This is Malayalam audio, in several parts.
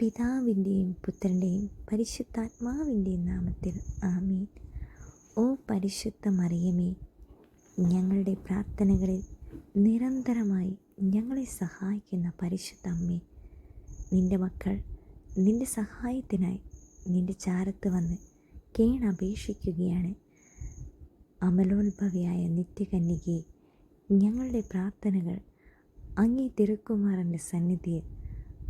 പിതാവിന്റെയും പുത്രന്റെയും പരിശുദ്ധാത്മാവിന്റെയും നാമത്തിൽ ആമീൻ. ഓ പരിശുദ്ധ മറിയമേ ഞങ്ങളുടെ പ്രാർത്ഥനകളിൽ നിരന്തരമായി ഞങ്ങളെ സഹായിക്കുന്ന പരിശുദ്ധ അമ്മേ നിന്റെ മക്കൾ നിന്റെ സഹായത്തിനായി നിന്റെ ചാരത്ത് വന്ന് കേണപേക്ഷിക്കുകയാണ്. അമലോത്ഭവിയായ നിത്യകന്യകയെ ഞങ്ങളുടെ പ്രാർത്ഥനകൾ അങ്ങേ തിരുക്കുമാറിന്റെ സന്നിധിയിൽ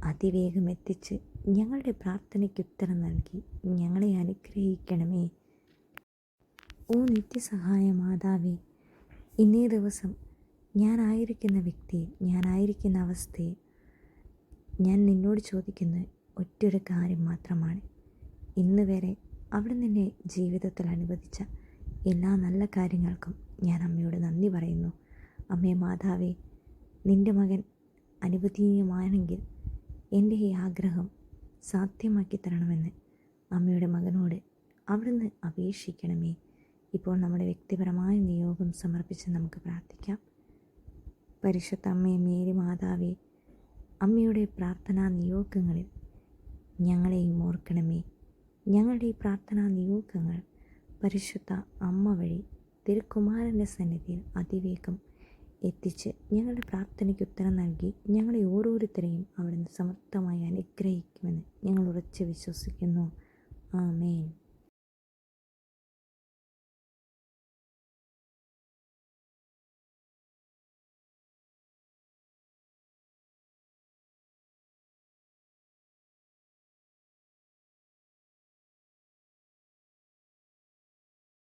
അതിവേഗം എത്തിച്ച് ഞങ്ങളുടെ പ്രാർത്ഥനയ്ക്ക് ഉത്തരം നൽകി. ഞങ്ങളെ അനുഗ്രഹിക്കണമേ. ഓ നിത്യസഹായ മാതാവേ ഇന്നേ ദിവസം ഞാനായിരിക്കുന്ന വ്യക്തിയെ ഞാനായിരിക്കുന്ന അവസ്ഥയിൽ ഞാൻ നിന്നോട് ചോദിക്കുന്ന ഒറ്റൊരു കാര്യം മാത്രമാണ്. ഇന്ന് വരെ അവിടെ നിന്നെ ജീവിതത്തിൽ അനുവദിച്ച എല്ലാ നല്ല കാര്യങ്ങൾക്കും ഞാൻ അമ്മയോട് നന്ദി പറയുന്നു. അമ്മേ മാതാവേ നിന്റെ മകൻ അനുവദനീയമാണെങ്കിൽ എന്റെ ഈ ആഗ്രഹം സാധ്യമാക്കി തരണമെന്ന് അമ്മയുടെ മകനോട് അവിടുന്ന് അപേക്ഷിക്കണമേ. ഇപ്പോൾ നമ്മുടെ വ്യക്തിപരമായ നിയോഗം സമർപ്പിച്ച് നമുക്ക് പ്രാർത്ഥിക്കാം. പരിശുദ്ധ അമ്മയെ മേരി മാതാവേ അമ്മയുടെ പ്രാർത്ഥനാ നിയോഗങ്ങളിൽ ഞങ്ങളെയും ഓർക്കണമേ. ഞങ്ങളുടെ ഈ പ്രാർത്ഥനാ നിയോഗങ്ങൾ പരിശുദ്ധ അമ്മ വഴി തിരുക്കുമാരന്റെ സന്നിധിയിൽ അതിവേഗം എത്തിച്ച് ഞങ്ങളുടെ പ്രാർത്ഥനയ്ക്ക് ഉത്തരം നൽകി ഞങ്ങളെ ഓരോരുത്തരെയും അവിടുന്ന് സമർത്ഥമായി അനുഗ്രഹിക്കുമെന്ന് ഞങ്ങൾ ഉറച്ച് വിശ്വസിക്കുന്നു. ആമേൻ.